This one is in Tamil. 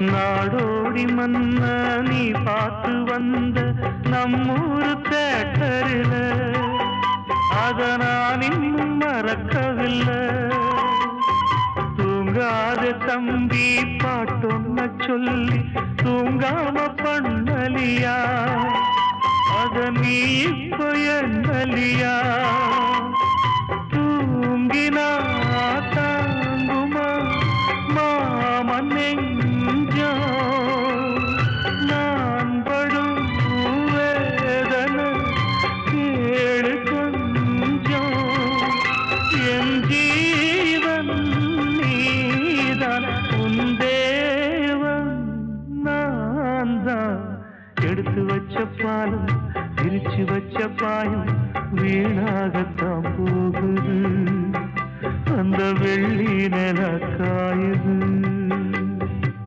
நாடோடி மன்ன நீ பார்த்து வந்த நம்மூரு தேட்டரில் அத நான் இன்னும் மறக்கவில்லை. தூங்காத தம்பி பாட்டொன்ன சொல்லி தூங்காம பண்ணலியா? அத நீ இப்ப என்னலியா தான் எடுத்து வச்ச பாலும் பிரிச்சு வச்ச பாயும் வீணாகத்தான் போகுது. அந்த வெள்ளி நில காயுது.